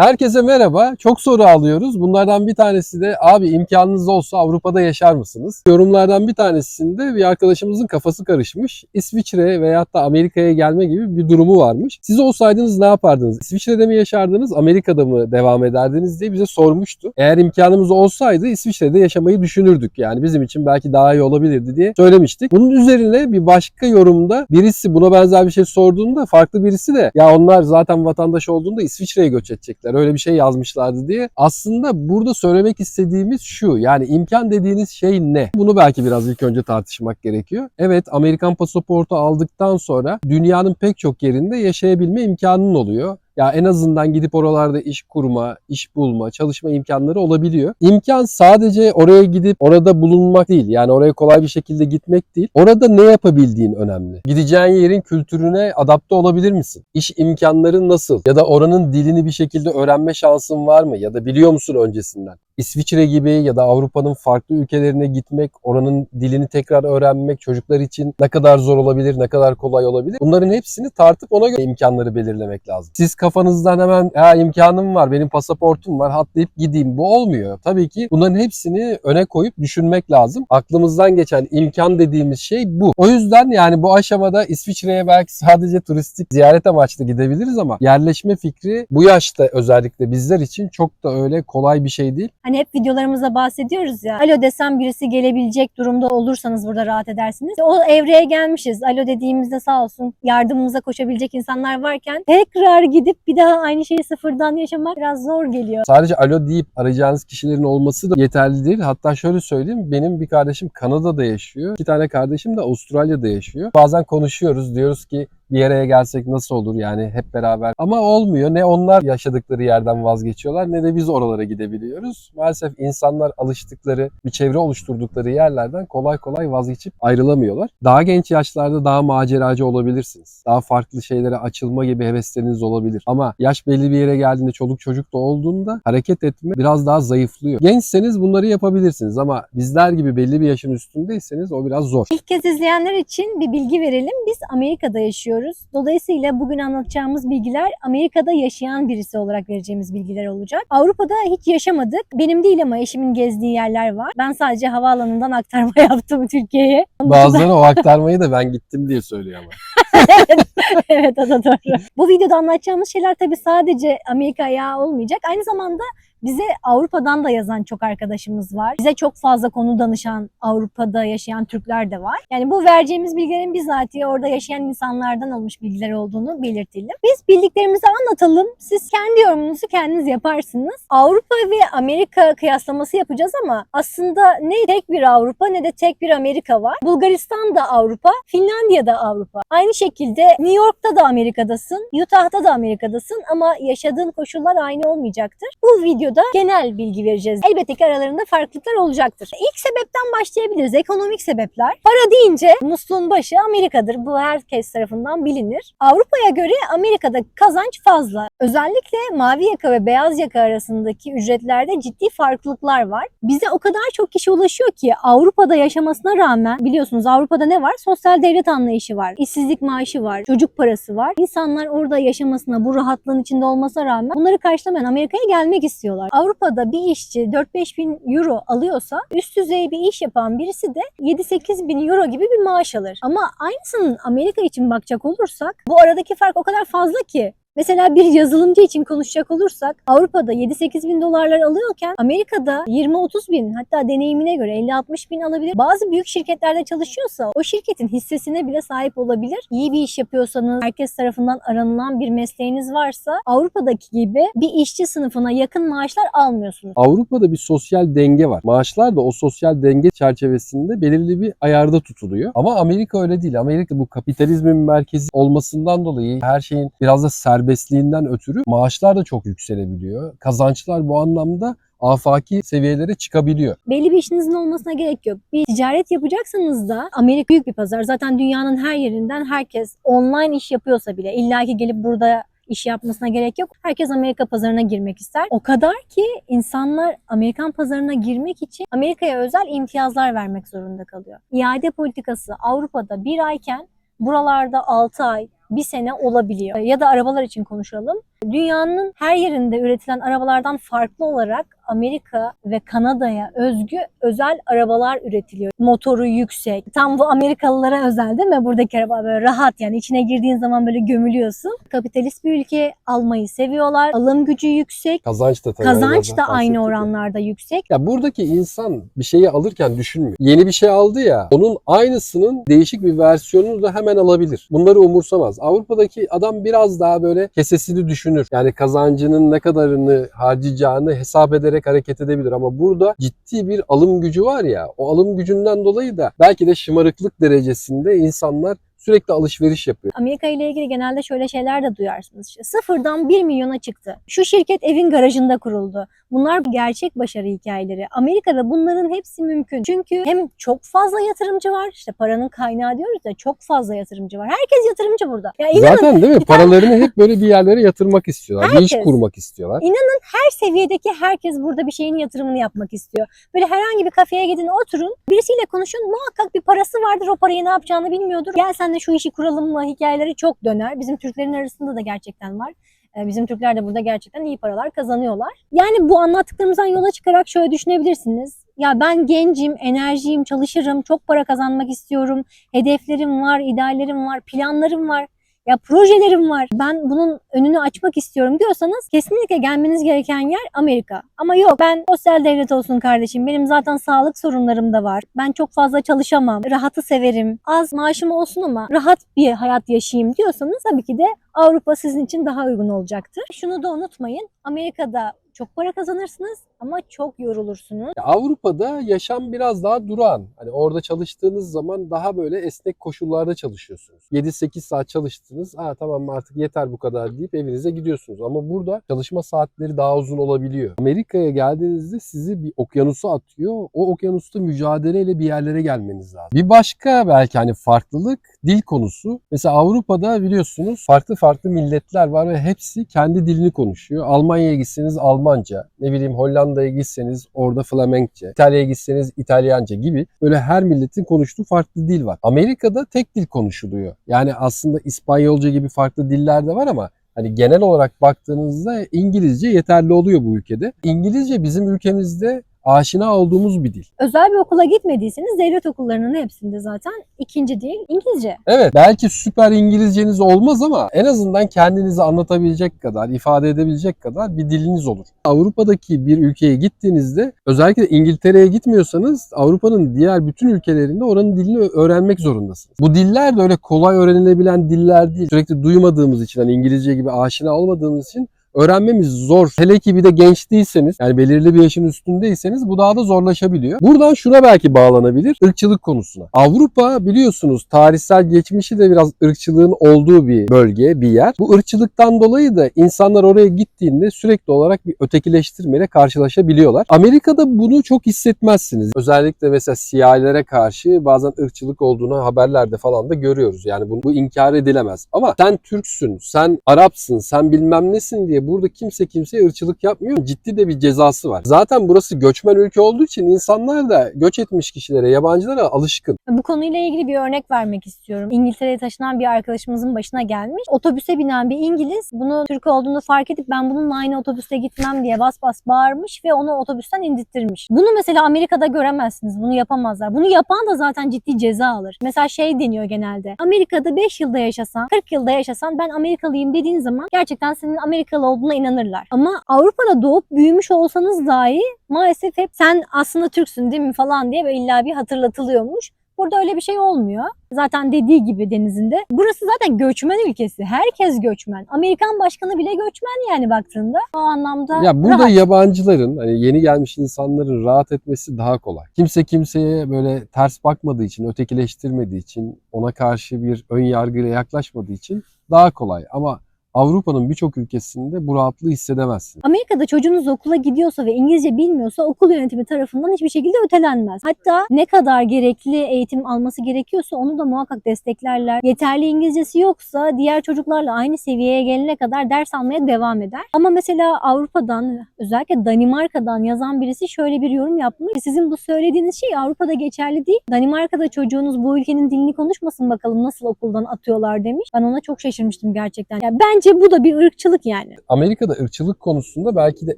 Herkese merhaba. Çok soru alıyoruz. Bunlardan bir tanesi de abi imkanınız olsa Avrupa'da yaşar mısınız? Yorumlardan bir tanesinde bir arkadaşımızın kafası karışmış. İsviçre veyahut da Amerika'ya gelme gibi bir durumu varmış. Siz olsaydınız ne yapardınız? İsviçre'de mi yaşardınız, Amerika'da mı devam ederdiniz diye bize sormuştu. Eğer imkanımız olsaydı İsviçre'de yaşamayı düşünürdük. Yani bizim için belki daha iyi olabilirdi diye söylemiştik. Bunun üzerine bir başka yorumda birisi buna benzer bir şey sorduğunda farklı birisi de ya onlar zaten vatandaş olduğunda İsviçre'ye göç edecekler. Öyle bir şey yazmışlardı diye. Aslında burada söylemek istediğimiz şu. Yani imkan dediğiniz şey ne? Bunu belki biraz ilk önce tartışmak gerekiyor. Evet Amerikan pasaportu aldıktan sonra dünyanın pek çok yerinde yaşayabilme imkanın oluyor. Ya en azından gidip oralarda iş kurma, iş bulma, çalışma imkanları olabiliyor. İmkan sadece oraya gidip orada bulunmak değil. Yani oraya kolay bir şekilde gitmek değil. Orada ne yapabildiğin önemli. Gideceğin yerin kültürüne adapte olabilir misin? İş imkanları nasıl? Ya da oranın dilini bir şekilde öğrenme şansın var mı? Ya da biliyor musun öncesinden? İsviçre gibi ya da Avrupa'nın farklı ülkelerine gitmek, oranın dilini tekrar öğrenmek çocuklar için ne kadar zor olabilir, ne kadar kolay olabilir? Bunların hepsini tartıp ona göre imkanları belirlemek lazım. Siz kafanızdan hemen ya imkanım var, benim pasaportum var, atlayıp gideyim. Bu olmuyor. Tabii ki bunların hepsini öne koyup düşünmek lazım. Aklımızdan geçen imkan dediğimiz şey bu. O yüzden yani bu aşamada İsviçre'ye belki sadece turistik ziyaret amaçlı gidebiliriz ama yerleşme fikri bu yaşta özellikle bizler için çok da öyle kolay bir şey değil. Hani hep videolarımızda bahsediyoruz ya. Alo desem birisi gelebilecek durumda olursanız burada rahat edersiniz. O evreye gelmişiz. Alo dediğimizde sağ olsun yardımımıza koşabilecek insanlar varken tekrar gidip bir daha aynı şeyi sıfırdan yaşamak biraz zor geliyor. Sadece alo deyip arayacağınız kişilerin olması da yeterli değil. Hatta şöyle söyleyeyim benim bir kardeşim Kanada'da yaşıyor. İki tane kardeşim de Avustralya'da yaşıyor. Bazen konuşuyoruz diyoruz ki bir yere gelsek nasıl olur yani hep beraber. Ama olmuyor. Ne onlar yaşadıkları yerden vazgeçiyorlar ne de biz oralara gidebiliyoruz. Maalesef insanlar alıştıkları, bir çevre oluşturdukları yerlerden kolay kolay vazgeçip ayrılamıyorlar. Daha genç yaşlarda daha maceracı olabilirsiniz. Daha farklı şeylere açılma gibi hevesleriniz olabilir. Ama yaş belli bir yere geldiğinde çoluk çocuk da olduğunda hareket etme biraz daha zayıflıyor. Gençseniz bunları yapabilirsiniz ama bizler gibi belli bir yaşın üstündeyseniz o biraz zor. İlk kez izleyenler için bir bilgi verelim. Biz Amerika'da yaşıyoruz. Dolayısıyla bugün anlatacağımız bilgiler Amerika'da yaşayan birisi olarak vereceğimiz bilgiler olacak. Avrupa'da hiç yaşamadık. Benim değil ama eşimin gezdiği yerler var. Ben sadece havaalanından aktarma yaptım Türkiye'ye. Bazıları o aktarmayı da ben gittim diye söylüyor ama. evet o da doğru. Bu videoda anlatacağımız şeyler tabii sadece Amerika ayağı olmayacak. Aynı zamanda bize Avrupa'dan da yazan çok arkadaşımız var. Bize çok fazla konu danışan Avrupa'da yaşayan Türkler de var. Yani bu vereceğimiz bilgilerin bizatihi orada yaşayan insanlardan almış bilgiler olduğunu belirtelim. Biz bildiklerimizi anlatalım. Siz kendi yorumunuzu kendiniz yaparsınız. Avrupa ve Amerika kıyaslaması yapacağız ama aslında ne tek bir Avrupa ne de tek bir Amerika var. Bulgaristan da Avrupa, Finlandiya da Avrupa. Aynı şekilde New York'ta da Amerika'dasın, Utah'ta da Amerika'dasın ama yaşadığın koşullar aynı olmayacaktır. Bu videoda genel bilgi vereceğiz. Elbette ki aralarında farklılıklar olacaktır. İlk sebepten başlayabiliriz. Ekonomik sebepler. Para deyince musluğun başı Amerika'dır. Bu herkes tarafından bilinir. Avrupa'ya göre Amerika'da kazanç fazla. Özellikle mavi yaka ve beyaz yaka arasındaki ücretlerde ciddi farklılıklar var. Bize o kadar çok kişi ulaşıyor ki Avrupa'da yaşamasına rağmen biliyorsunuz Avrupa'da ne var? Sosyal devlet anlayışı var. İşsizlik maaşı var. Çocuk parası var. İnsanlar orada yaşamasına, bu rahatlığın içinde olmasına rağmen bunları karşılamayan Amerika'ya gelmek istiyorlar. Avrupa'da bir işçi 4-5 bin euro alıyorsa üst düzey bir iş yapan birisi de 7-8 bin euro gibi bir maaş alır. Ama aynısının Amerika için bakacak olursak bu aradaki fark o kadar fazla ki Mesela bir yazılımcı için konuşacak olursak Avrupa'da 7-8 bin dolarlar alıyorken Amerika'da 20-30 bin hatta deneyimine göre 50-60 bin alabilir. Bazı büyük şirketlerde çalışıyorsa o şirketin hissesine bile sahip olabilir. İyi bir iş yapıyorsanız, herkes tarafından aranılan bir mesleğiniz varsa Avrupa'daki gibi bir işçi sınıfına yakın maaşlar almıyorsunuz. Avrupa'da bir sosyal denge var. Maaşlar da o sosyal denge çerçevesinde belirli bir ayarda tutuluyor. Ama Amerika öyle değil. Amerika bu kapitalizmin merkezi olmasından dolayı her şeyin biraz da serbestliğinden ötürü maaşlar da çok yükselebiliyor. Kazançlar bu anlamda afaki seviyelere çıkabiliyor. belli bir işinizin olmasına gerek yok. Bir ticaret yapacaksanız da Amerika büyük bir pazar. Zaten dünyanın her yerinden herkes online iş yapıyorsa bile illaki gelip burada iş yapmasına gerek yok. Herkes Amerika pazarına girmek ister. O kadar ki insanlar Amerikan pazarına girmek için Amerika'ya özel imtiyazlar vermek zorunda kalıyor. İade politikası Avrupa'da bir ayken buralarda 6 ay, bir sene olabiliyor. Ya da arabalar için konuşalım. Dünyanın her yerinde üretilen arabalardan farklı olarak Amerika ve Kanada'ya özgü özel arabalar üretiliyor. Motoru yüksek. Tam bu Amerikalılara özel değil mi? Buradaki araba böyle rahat yani içine girdiğin zaman böyle gömülüyorsun. Kapitalist bir ülke almayı seviyorlar. Alım gücü yüksek. Kazanç da tabii. Kazanç da aynı ya. oranlarda yüksek. Ya buradaki insan bir şeyi alırken düşünmüyor. Yeni bir şey aldı ya, onun aynısının değişik bir versiyonunu da hemen alabilir. Bunları umursamaz. Avrupa'daki adam biraz daha böyle kesesini düşünür. Yani kazancının ne kadarını harcayacağını hesap ederek hareket edebilir. Ama burada ciddi bir alım gücü var ya, o alım gücünden dolayı da belki de şımarıklık derecesinde insanlar sürekli alışveriş yapıyor. Amerika ile ilgili genelde şöyle şeyler de duyarsınız. İşte sıfırdan 1 milyona çıktı. Şu şirket evin garajında kuruldu. Bunlar gerçek başarı hikayeleri. Amerika'da bunların hepsi mümkün. Çünkü hem çok fazla yatırımcı var. İşte paranın kaynağı diyoruz ya çok fazla yatırımcı var. Herkes yatırımcı burada. Ya inanın Zaten değil mi? Paralarını hep böyle bir yerlere yatırmak istiyorlar. Bir iş Herkes. kurmak istiyorlar. her seviyedeki herkes burada bir şeyin yatırımını yapmak istiyor. Böyle herhangi bir kafeye gidin oturun. Birisiyle konuşun. Muhakkak bir parası vardır. O parayı ne yapacağını bilmiyordur. Gel sen de şu işi kuralım mı hikayeleri çok döner. Bizim Türklerin arasında da gerçekten var. Ee, Bizim Türkler de burada gerçekten iyi paralar kazanıyorlar. Yani bu anlattıklarımızdan yola çıkarak şöyle düşünebilirsiniz. Ya ben gencim, enerjiyim, çalışırım, çok para kazanmak istiyorum. Hedeflerim var, ideallerim var, planlarım var. Ya projelerim var. Ben bunun önünü açmak istiyorum diyorsanız kesinlikle gelmeniz gereken yer Amerika. Ama yok ben sosyal devlet olsun kardeşim. Benim zaten sağlık sorunlarım da var. Ben çok fazla çalışamam. Rahatı severim. Az maaşım olsun ama rahat bir hayat yaşayayım diyorsanız tabii ki de Avrupa sizin için daha uygun olacaktır. Şunu da unutmayın. Amerika'da çok para kazanırsınız ama çok yorulursunuz. Avrupa'da yaşam biraz daha durağan. Hani orada çalıştığınız zaman daha böyle esnek koşullarda çalışıyorsunuz. 7-8 saat çalıştınız. Aa tamam artık yeter bu kadar deyip evinize gidiyorsunuz. Ama burada çalışma saatleri daha uzun olabiliyor. Amerika'ya geldiğinizde sizi bir okyanusa atıyor. O okyanusta mücadeleyle bir yerlere gelmeniz lazım. Bir başka belki hani farklılık dil konusu. Mesela Avrupa'da biliyorsunuz farklı farklı milletler var ve hepsi kendi dilini konuşuyor. Almanya'ya gitseniz Almanca, ne bileyim Hollanda'ya gitseniz orada Flamenkçe, İtalya'ya gitseniz İtalyanca gibi böyle her milletin konuştuğu farklı dil var. Amerika'da tek dil konuşuluyor. Yani aslında İspanyolca gibi farklı diller de var ama Hani genel olarak baktığınızda İngilizce yeterli oluyor bu ülkede. İngilizce bizim ülkemizde aşina olduğumuz bir dil. Özel bir okula gitmediyseniz devlet okullarının hepsinde zaten ikinci dil İngilizce. Evet belki süper İngilizceniz olmaz ama en azından kendinizi anlatabilecek kadar, ifade edebilecek kadar bir diliniz olur. Avrupa'daki bir ülkeye gittiğinizde özellikle İngiltere'ye gitmiyorsanız Avrupa'nın diğer bütün ülkelerinde oranın dilini öğrenmek zorundasınız. Bu diller de öyle kolay öğrenilebilen diller değil. Sürekli duymadığımız için hani İngilizce gibi aşina olmadığımız için öğrenmemiz zor. Hele ki bir de genç değilseniz yani belirli bir yaşın üstündeyseniz bu daha da zorlaşabiliyor. Buradan şuna belki bağlanabilir. ırkçılık konusuna. Avrupa biliyorsunuz tarihsel geçmişi de biraz ırkçılığın olduğu bir bölge, bir yer. Bu ırkçılıktan dolayı da insanlar oraya gittiğinde sürekli olarak bir ötekileştirmeyle karşılaşabiliyorlar. Amerika'da bunu çok hissetmezsiniz. Özellikle mesela siyahilere karşı bazen ırkçılık olduğunu haberlerde falan da görüyoruz. Yani bu, bu inkar edilemez. Ama sen Türksün, sen Arapsın, sen bilmem nesin diye burada kimse kimseye ırkçılık yapmıyor. Ciddi de bir cezası var. Zaten burası göçmen ülke olduğu için insanlar da göç etmiş kişilere, yabancılara alışkın. Bu konuyla ilgili bir örnek vermek istiyorum. İngiltere'ye taşınan bir arkadaşımızın başına gelmiş. Otobüse binen bir İngiliz bunu Türk olduğunu fark edip ben bununla aynı otobüste gitmem diye bas bas bağırmış ve onu otobüsten indirttirmiş. Bunu mesela Amerika'da göremezsiniz. Bunu yapamazlar. Bunu yapan da zaten ciddi ceza alır. Mesela şey deniyor genelde. Amerika'da 5 yılda yaşasan, 40 yılda yaşasan ben Amerikalıyım dediğin zaman gerçekten senin Amerikalı olduğuna inanırlar. Ama Avrupa'da doğup büyümüş olsanız dahi maalesef hep sen aslında Türksün değil mi falan diye böyle illa bir hatırlatılıyormuş. Burada öyle bir şey olmuyor. Zaten dediği gibi denizinde. Burası zaten göçmen ülkesi. Herkes göçmen. Amerikan başkanı bile göçmen yani baktığında. O anlamda Ya burada rahat. yabancıların hani yeni gelmiş insanların rahat etmesi daha kolay. Kimse kimseye böyle ters bakmadığı için, ötekileştirmediği için, ona karşı bir ön yargıyla yaklaşmadığı için daha kolay. Ama Avrupa'nın birçok ülkesinde bu rahatlığı hissedemezsin. Amerika'da çocuğunuz okula gidiyorsa ve İngilizce bilmiyorsa okul yönetimi tarafından hiçbir şekilde ötelenmez. Hatta ne kadar gerekli eğitim alması gerekiyorsa onu da muhakkak desteklerler. Yeterli İngilizcesi yoksa diğer çocuklarla aynı seviyeye gelene kadar ders almaya devam eder. Ama mesela Avrupa'dan özellikle Danimarka'dan yazan birisi şöyle bir yorum yapmış. Sizin bu söylediğiniz şey Avrupa'da geçerli değil. Danimarka'da çocuğunuz bu ülkenin dilini konuşmasın bakalım nasıl okuldan atıyorlar demiş. Ben ona çok şaşırmıştım gerçekten. Ya bence Bence bu da bir ırkçılık yani. Amerika'da ırkçılık konusunda belki de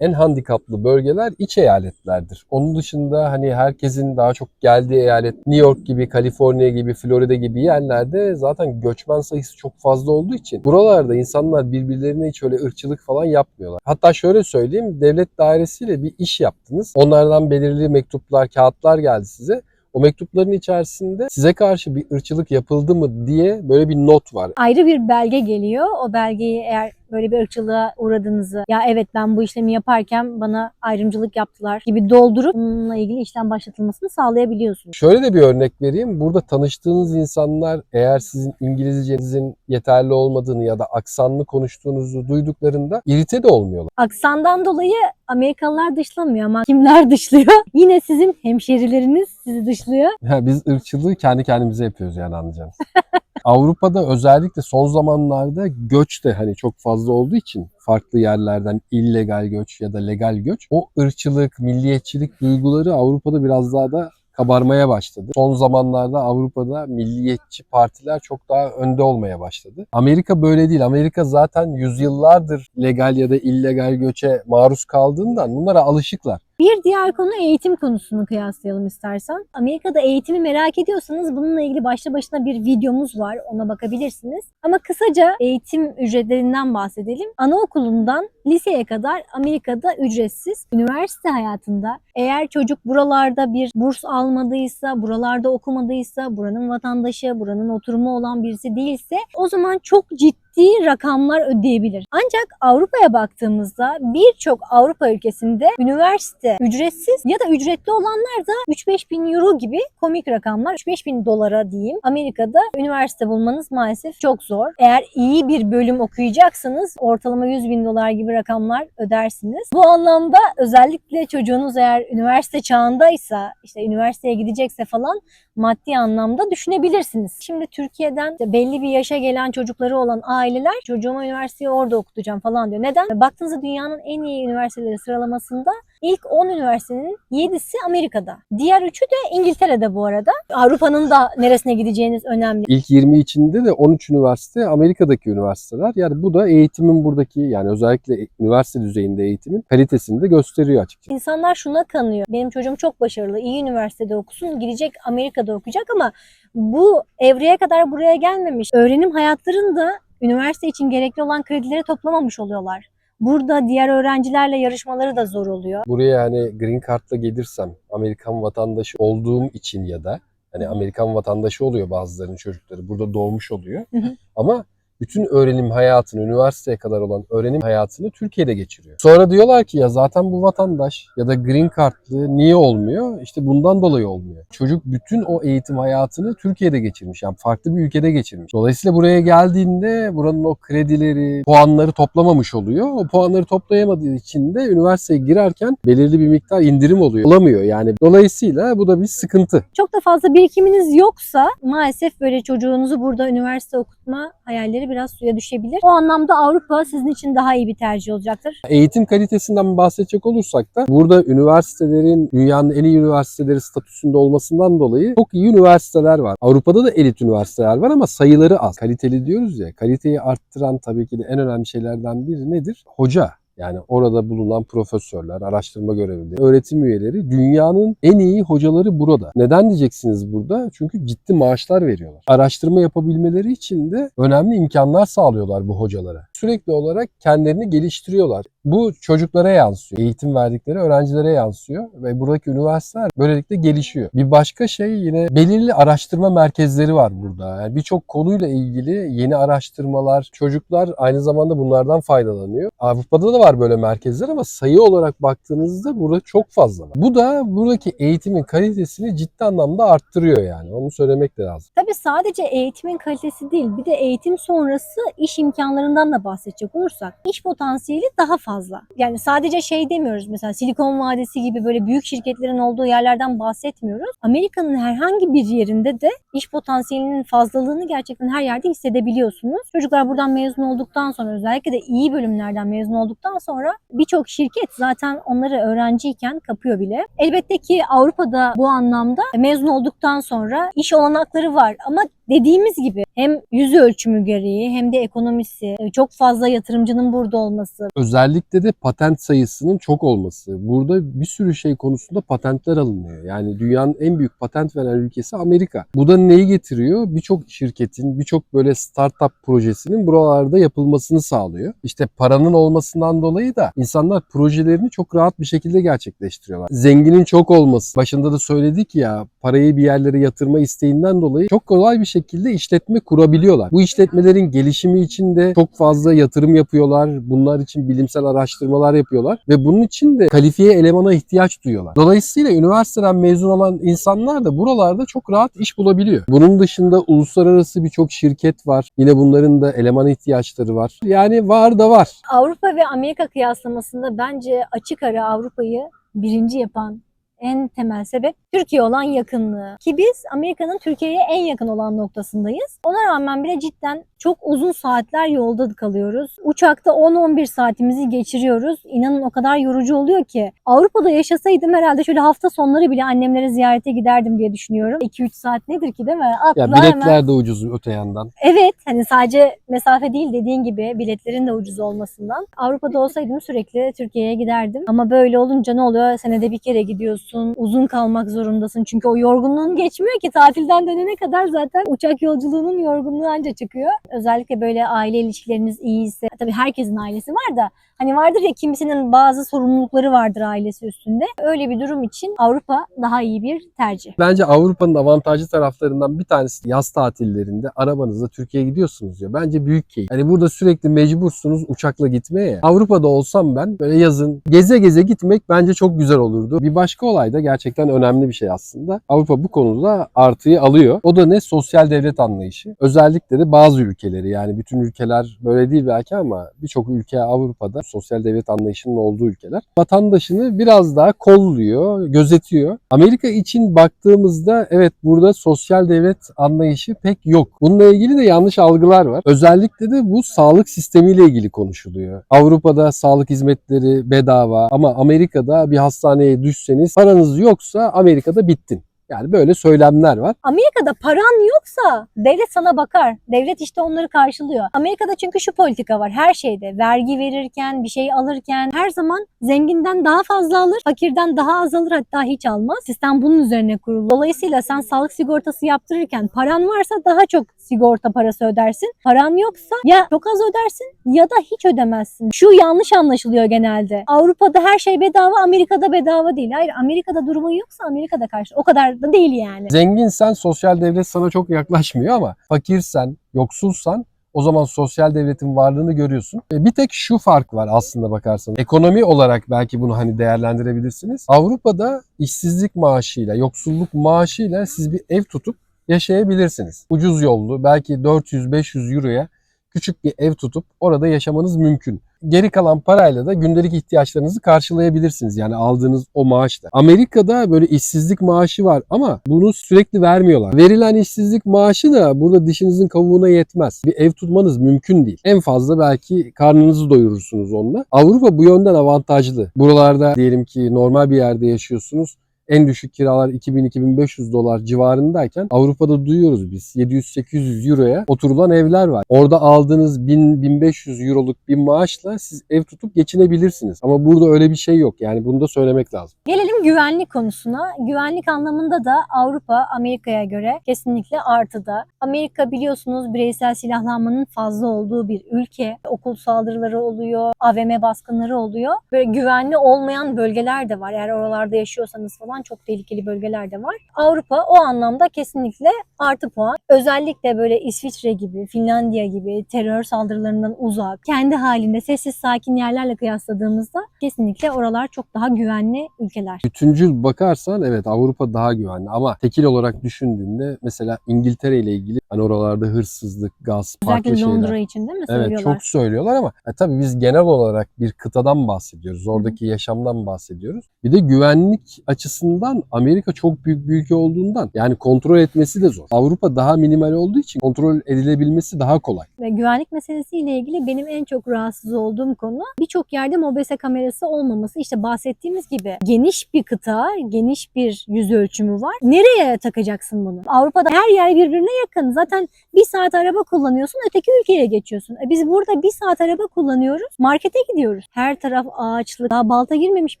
en handikaplı bölgeler iç eyaletlerdir. Onun dışında hani herkesin daha çok geldiği eyalet New York gibi, Kaliforniya gibi, Florida gibi yerlerde zaten göçmen sayısı çok fazla olduğu için buralarda insanlar birbirlerine hiç öyle ırkçılık falan yapmıyorlar. Hatta şöyle söyleyeyim, devlet dairesiyle bir iş yaptınız. Onlardan belirli mektuplar, kağıtlar geldi size. O mektupların içerisinde size karşı bir ırkçılık yapıldı mı diye böyle bir not var. Ayrı bir belge geliyor. O belgeyi eğer böyle bir ırkçılığa uğradığınızı ya evet ben bu işlemi yaparken bana ayrımcılık yaptılar gibi doldurup bununla ilgili işlem başlatılmasını sağlayabiliyorsunuz. Şöyle de bir örnek vereyim. Burada tanıştığınız insanlar eğer sizin İngilizcenizin yeterli olmadığını ya da aksanlı konuştuğunuzu duyduklarında irite de olmuyorlar. Aksandan dolayı Amerikalılar dışlamıyor ama kimler dışlıyor? Yine sizin hemşerileriniz sizi dışlıyor. Ya biz ırkçılığı kendi kendimize yapıyoruz yani anlayacağınız. Avrupa'da özellikle son zamanlarda göç de hani çok fazla olduğu için farklı yerlerden illegal göç ya da legal göç o ırkçılık, milliyetçilik duyguları Avrupa'da biraz daha da kabarmaya başladı. Son zamanlarda Avrupa'da milliyetçi partiler çok daha önde olmaya başladı. Amerika böyle değil. Amerika zaten yüzyıllardır legal ya da illegal göçe maruz kaldığından bunlara alışıklar. Bir diğer konu eğitim konusunu kıyaslayalım istersen. Amerika'da eğitimi merak ediyorsanız bununla ilgili başlı başına bir videomuz var. Ona bakabilirsiniz. Ama kısaca eğitim ücretlerinden bahsedelim. Anaokulundan liseye kadar Amerika'da ücretsiz. Üniversite hayatında eğer çocuk buralarda bir burs almadıysa, buralarda okumadıysa, buranın vatandaşı, buranın oturumu olan birisi değilse o zaman çok ciddi rakamlar ödeyebilir. Ancak Avrupa'ya baktığımızda birçok Avrupa ülkesinde üniversite ücretsiz ya da ücretli olanlar da 3-5 bin euro gibi komik rakamlar. 3-5 bin dolara diyeyim. Amerika'da üniversite bulmanız maalesef çok zor. Eğer iyi bir bölüm okuyacaksanız ortalama 100 bin dolar gibi rakamlar ödersiniz. Bu anlamda özellikle çocuğunuz eğer üniversite çağındaysa işte üniversiteye gidecekse falan maddi anlamda düşünebilirsiniz. Şimdi Türkiye'den belli bir yaşa gelen çocukları olan aileler çocuğumu üniversiteyi orada okutacağım falan diyor. Neden? Baktığınızda dünyanın en iyi üniversiteleri sıralamasında ilk 10 üniversitenin 7'si Amerika'da. Diğer 3'ü de İngiltere'de bu arada. Avrupa'nın da neresine gideceğiniz önemli. İlk 20 içinde de 13 üniversite Amerika'daki üniversiteler. Yani bu da eğitimin buradaki yani özellikle üniversite düzeyinde eğitimin kalitesini de gösteriyor açıkçası. İnsanlar şuna kanıyor. Benim çocuğum çok başarılı, iyi üniversitede okusun, gidecek Amerika'da okuyacak ama bu evreye kadar buraya gelmemiş. Öğrenim hayatlarında üniversite için gerekli olan kredileri toplamamış oluyorlar. Burada diğer öğrencilerle yarışmaları da zor oluyor. Buraya hani green card'la gelirsem Amerikan vatandaşı olduğum için ya da hani Amerikan vatandaşı oluyor bazılarının çocukları. Burada doğmuş oluyor. Hı hı. Ama bütün öğrenim hayatını, üniversiteye kadar olan öğrenim hayatını Türkiye'de geçiriyor. Sonra diyorlar ki ya zaten bu vatandaş ya da green card'lı niye olmuyor? İşte bundan dolayı olmuyor. Çocuk bütün o eğitim hayatını Türkiye'de geçirmiş. Yani farklı bir ülkede geçirmiş. Dolayısıyla buraya geldiğinde buranın o kredileri, puanları toplamamış oluyor. O puanları toplayamadığı için de üniversiteye girerken belirli bir miktar indirim oluyor. Olamıyor yani. Dolayısıyla bu da bir sıkıntı. Çok da fazla birikiminiz yoksa maalesef böyle çocuğunuzu burada üniversite okutma hayalleri biraz suya düşebilir. O anlamda Avrupa sizin için daha iyi bir tercih olacaktır. Eğitim kalitesinden bahsedecek olursak da burada üniversitelerin dünyanın en iyi üniversiteleri statüsünde olmasından dolayı çok iyi üniversiteler var. Avrupa'da da elit üniversiteler var ama sayıları az. Kaliteli diyoruz ya. Kaliteyi arttıran tabii ki de en önemli şeylerden biri nedir? Hoca. Yani orada bulunan profesörler, araştırma görevlileri, öğretim üyeleri dünyanın en iyi hocaları burada. Neden diyeceksiniz burada? Çünkü ciddi maaşlar veriyorlar. Araştırma yapabilmeleri için de önemli imkanlar sağlıyorlar bu hocalara. Sürekli olarak kendilerini geliştiriyorlar. Bu çocuklara yansıyor. Eğitim verdikleri öğrencilere yansıyor ve buradaki üniversiteler böylelikle gelişiyor. Bir başka şey yine belirli araştırma merkezleri var burada. Yani birçok konuyla ilgili yeni araştırmalar, çocuklar aynı zamanda bunlardan faydalanıyor. Avrupa'da da var böyle merkezler ama sayı olarak baktığınızda burada çok fazla var. Bu da buradaki eğitimin kalitesini ciddi anlamda arttırıyor yani. Onu söylemek de lazım. Tabii sadece eğitimin kalitesi değil, bir de eğitim sonrası iş imkanlarından da bahsedecek olursak, iş potansiyeli daha fazla. Yani sadece şey demiyoruz mesela Silikon Vadisi gibi böyle büyük şirketlerin olduğu yerlerden bahsetmiyoruz. Amerika'nın herhangi bir yerinde de iş potansiyelinin fazlalığını gerçekten her yerde hissedebiliyorsunuz. Çocuklar buradan mezun olduktan sonra özellikle de iyi bölümlerden mezun olduktan sonra birçok şirket zaten onları öğrenciyken kapıyor bile. Elbette ki Avrupa'da bu anlamda mezun olduktan sonra iş olanakları var ama dediğimiz gibi hem yüz ölçümü gereği hem de ekonomisi, e, çok fazla yatırımcının burada olması. Özellikle de patent sayısının çok olması. Burada bir sürü şey konusunda patentler alınıyor. Yani dünyanın en büyük patent veren ülkesi Amerika. Bu da neyi getiriyor? Birçok şirketin, birçok böyle startup projesinin buralarda yapılmasını sağlıyor. İşte paranın olmasından dolayı da insanlar projelerini çok rahat bir şekilde gerçekleştiriyorlar. Zenginin çok olması. Başında da söyledik ya parayı bir yerlere yatırma isteğinden dolayı çok kolay bir şekilde işletme kurabiliyorlar. Bu işletmelerin gelişimi için de çok fazla yatırım yapıyorlar. Bunlar için bilimsel araştırmalar yapıyorlar ve bunun için de kalifiye elemana ihtiyaç duyuyorlar. Dolayısıyla üniversiteden mezun olan insanlar da buralarda çok rahat iş bulabiliyor. Bunun dışında uluslararası birçok şirket var. Yine bunların da eleman ihtiyaçları var. Yani var da var. Avrupa ve Amerika kıyaslamasında bence açık ara Avrupa'yı birinci yapan en temel sebep Türkiye olan yakınlığı. Ki biz Amerika'nın Türkiye'ye en yakın olan noktasındayız. Ona rağmen bile cidden çok uzun saatler yolda kalıyoruz. Uçakta 10-11 saatimizi geçiriyoruz. İnanın o kadar yorucu oluyor ki. Avrupa'da yaşasaydım herhalde şöyle hafta sonları bile annemlere ziyarete giderdim diye düşünüyorum. 2-3 saat nedir ki değil mi? Atla Ya hemen. biletler de ucuz öte yandan. Evet hani sadece mesafe değil dediğin gibi biletlerin de ucuz olmasından. Avrupa'da olsaydım sürekli Türkiye'ye giderdim. Ama böyle olunca ne oluyor? Senede bir kere gidiyorsun. Uzun kalmak zorundasın. Çünkü o yorgunluğun geçmiyor ki tatilden dönene kadar zaten uçak yolculuğunun yorgunluğu anca çıkıyor. Özellikle böyle aile ilişkileriniz iyiyse. Tabii herkesin ailesi var da Hani vardır ya kimisinin bazı sorumlulukları vardır ailesi üstünde. Öyle bir durum için Avrupa daha iyi bir tercih. Bence Avrupa'nın avantajlı taraflarından bir tanesi yaz tatillerinde arabanızla Türkiye'ye gidiyorsunuz ya. Bence büyük keyif. Hani burada sürekli mecbursunuz uçakla gitmeye. Avrupa'da olsam ben böyle yazın geze geze gitmek bence çok güzel olurdu. Bir başka olay da gerçekten önemli bir şey aslında. Avrupa bu konuda artıyı alıyor. O da ne? Sosyal devlet anlayışı. Özellikle de bazı ülkeleri yani bütün ülkeler böyle değil belki ama birçok ülke Avrupa'da sosyal devlet anlayışının olduğu ülkeler. Vatandaşını biraz daha kolluyor, gözetiyor. Amerika için baktığımızda evet burada sosyal devlet anlayışı pek yok. Bununla ilgili de yanlış algılar var. Özellikle de bu sağlık sistemiyle ilgili konuşuluyor. Avrupa'da sağlık hizmetleri bedava ama Amerika'da bir hastaneye düşseniz paranız yoksa Amerika'da bittin. Yani böyle söylemler var. Amerika'da paran yoksa devlet sana bakar. Devlet işte onları karşılıyor. Amerika'da çünkü şu politika var her şeyde. Vergi verirken, bir şey alırken her zaman zenginden daha fazla alır, fakirden daha az alır hatta hiç almaz. Sistem bunun üzerine kurulu. Dolayısıyla sen sağlık sigortası yaptırırken paran varsa daha çok sigorta parası ödersin. Paran yoksa ya çok az ödersin ya da hiç ödemezsin. Şu yanlış anlaşılıyor genelde. Avrupa'da her şey bedava, Amerika'da bedava değil. Hayır Amerika'da durumun yoksa Amerika'da karşı. O kadar da değil yani. Zenginsen sosyal devlet sana çok yaklaşmıyor ama fakirsen, yoksulsan o zaman sosyal devletin varlığını görüyorsun. E, Bir tek şu fark var aslında bakarsanız. Ekonomi olarak belki bunu hani değerlendirebilirsiniz. Avrupa'da işsizlik maaşıyla, yoksulluk maaşıyla siz bir ev tutup yaşayabilirsiniz. Ucuz yollu belki 400-500 euroya küçük bir ev tutup orada yaşamanız mümkün. Geri kalan parayla da gündelik ihtiyaçlarınızı karşılayabilirsiniz. Yani aldığınız o maaşla. Amerika'da böyle işsizlik maaşı var ama bunu sürekli vermiyorlar. Verilen işsizlik maaşı da burada dişinizin kavuğuna yetmez. Bir ev tutmanız mümkün değil. En fazla belki karnınızı doyurursunuz onunla. Avrupa bu yönden avantajlı. Buralarda diyelim ki normal bir yerde yaşıyorsunuz. En düşük kiralar 2000-2500 dolar civarındayken Avrupa'da duyuyoruz biz 700-800 euroya oturulan evler var. Orada aldığınız 1000-1500 euroluk bir maaşla siz ev tutup geçinebilirsiniz. Ama burada öyle bir şey yok. Yani bunu da söylemek lazım. Gelelim güvenlik konusuna. Güvenlik anlamında da Avrupa Amerika'ya göre kesinlikle artıda. Amerika biliyorsunuz bireysel silahlanmanın fazla olduğu bir ülke. Okul saldırıları oluyor, AVM baskınları oluyor. Böyle güvenli olmayan bölgeler de var. Eğer oralarda yaşıyorsanız falan çok tehlikeli bölgeler de var. Avrupa o anlamda kesinlikle artı puan. Özellikle böyle İsviçre gibi, Finlandiya gibi terör saldırılarından uzak, kendi halinde sessiz sakin yerlerle kıyasladığımızda kesinlikle oralar çok daha güvenli ülkeler. Bütüncül bakarsan evet Avrupa daha güvenli ama tekil olarak düşündüğünde mesela İngiltere ile ilgili hani oralarda hırsızlık, gasp, farklı Özellikle şeyler. Londra için değil mi Evet çok söylüyorlar ama e, tabii biz genel olarak bir kıtadan bahsediyoruz. Oradaki yaşamdan bahsediyoruz. Bir de güvenlik açısından açısından Amerika çok büyük bir ülke olduğundan yani kontrol etmesi de zor. Avrupa daha minimal olduğu için kontrol edilebilmesi daha kolay. Ve güvenlik meselesiyle ilgili benim en çok rahatsız olduğum konu birçok yerde mobese kamerası olmaması. İşte bahsettiğimiz gibi geniş bir kıta, geniş bir yüz ölçümü var. Nereye takacaksın bunu? Avrupa'da her yer birbirine yakın. Zaten bir saat araba kullanıyorsun, öteki ülkeye geçiyorsun. E biz burada bir saat araba kullanıyoruz, markete gidiyoruz. Her taraf ağaçlık, daha balta girmemiş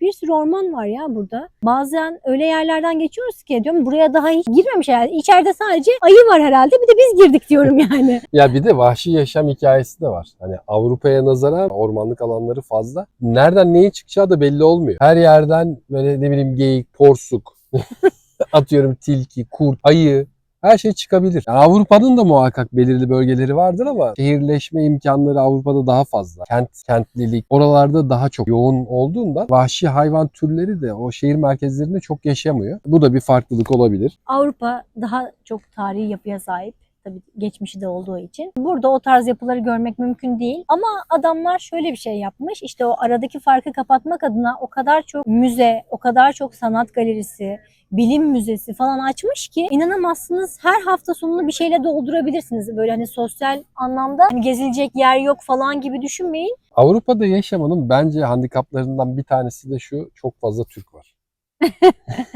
bir sürü orman var ya burada. Bazen öyle yerlerden geçiyoruz ki diyorum buraya daha hiç girmemiş herhalde. İçeride sadece ayı var herhalde. Bir de biz girdik diyorum yani. Ya bir de vahşi yaşam hikayesi de var. Hani Avrupa'ya nazaran ormanlık alanları fazla. Nereden neyin çıkacağı da belli olmuyor. Her yerden böyle ne bileyim geyik, porsuk, atıyorum tilki, kurt, ayı her şey çıkabilir. Yani Avrupa'nın da muhakkak belirli bölgeleri vardır ama şehirleşme imkanları Avrupa'da daha fazla. Kent, kentlilik oralarda daha çok yoğun olduğundan vahşi hayvan türleri de o şehir merkezlerinde çok yaşamıyor. Bu da bir farklılık olabilir. Avrupa daha çok tarihi yapıya sahip. Tabii geçmişi de olduğu için. Burada o tarz yapıları görmek mümkün değil. Ama adamlar şöyle bir şey yapmış. İşte o aradaki farkı kapatmak adına o kadar çok müze, o kadar çok sanat galerisi, bilim müzesi falan açmış ki inanamazsınız her hafta sonunu bir şeyle doldurabilirsiniz. Böyle hani sosyal anlamda hani gezilecek yer yok falan gibi düşünmeyin. Avrupa'da yaşamanın bence handikaplarından bir tanesi de şu çok fazla Türk var.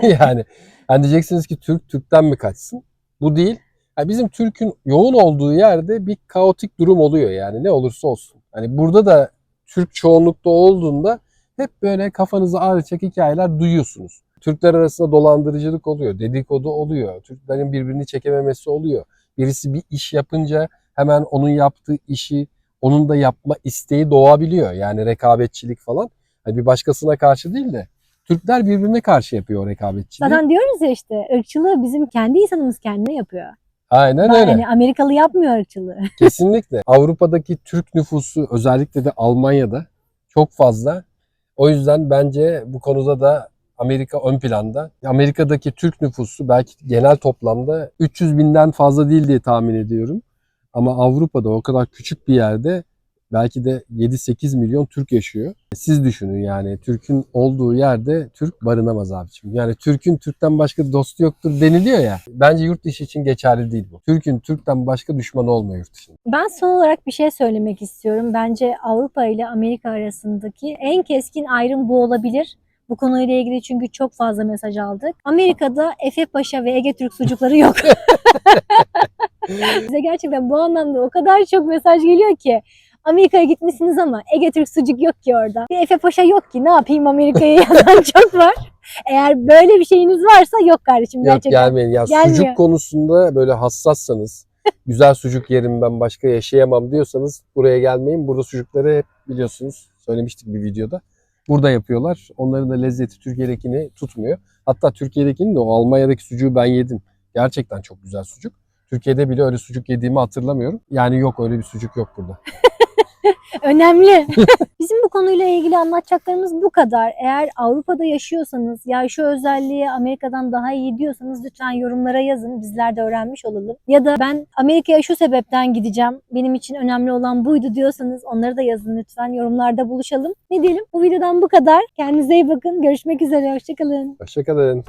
yani hani diyeceksiniz ki Türk Türk'ten mi kaçsın? Bu değil. Yani bizim Türk'ün yoğun olduğu yerde bir kaotik durum oluyor yani ne olursa olsun. Hani burada da Türk çoğunlukta olduğunda hep böyle kafanızı ağrıtacak hikayeler duyuyorsunuz. Türkler arasında dolandırıcılık oluyor, dedikodu oluyor, Türklerin birbirini çekememesi oluyor. Birisi bir iş yapınca hemen onun yaptığı işi onun da yapma isteği doğabiliyor. Yani rekabetçilik falan. Hani bir başkasına karşı değil de Türkler birbirine karşı yapıyor rekabetçiliği. Zaten diyoruz ya işte ırkçılığı bizim kendi insanımız kendine yapıyor. Aynen öyle. hani Amerikalı yapmıyor ırkçılığı. Kesinlikle. Avrupa'daki Türk nüfusu özellikle de Almanya'da çok fazla. O yüzden bence bu konuda da Amerika ön planda. Amerika'daki Türk nüfusu belki genel toplamda 300 binden fazla değil diye tahmin ediyorum. Ama Avrupa'da o kadar küçük bir yerde belki de 7-8 milyon Türk yaşıyor. Siz düşünün yani Türk'ün olduğu yerde Türk barınamaz abiciğim. Yani Türk'ün Türk'ten başka dostu yoktur deniliyor ya. Bence yurt dışı için geçerli değil bu. Türk'ün Türk'ten başka düşmanı olmuyor yurt dışında. Ben son olarak bir şey söylemek istiyorum. Bence Avrupa ile Amerika arasındaki en keskin ayrım bu olabilir. Bu konuyla ilgili çünkü çok fazla mesaj aldık. Amerika'da Efe Paşa ve Ege Türk sucukları yok. Bize gerçekten bu anlamda o kadar çok mesaj geliyor ki. Amerika'ya gitmişsiniz ama Ege Türk sucuk yok ki orada. Bir Efe Paşa yok ki ne yapayım Amerika'ya yazan çok var. Eğer böyle bir şeyiniz varsa yok kardeşim Yok gerçekten. gelmeyin. Ya Gelmiyor. sucuk konusunda böyle hassassanız, güzel sucuk yerim ben başka yaşayamam diyorsanız buraya gelmeyin. Burada sucukları hep biliyorsunuz söylemiştik bir videoda. Burada yapıyorlar. Onların da lezzeti Türkiye'dekini tutmuyor. Hatta Türkiye'dekini de o Almanya'daki sucuğu ben yedim. Gerçekten çok güzel sucuk. Türkiye'de bile öyle sucuk yediğimi hatırlamıyorum. Yani yok öyle bir sucuk yok burada. Önemli. Bizim bu konuyla ilgili anlatacaklarımız bu kadar. Eğer Avrupa'da yaşıyorsanız ya şu özelliği Amerika'dan daha iyi diyorsanız lütfen yorumlara yazın. Bizler de öğrenmiş olalım. Ya da ben Amerika'ya şu sebepten gideceğim. Benim için önemli olan buydu diyorsanız onları da yazın lütfen. Yorumlarda buluşalım. Ne diyelim? Bu videodan bu kadar. Kendinize iyi bakın. Görüşmek üzere. Hoşçakalın. Hoşçakalın.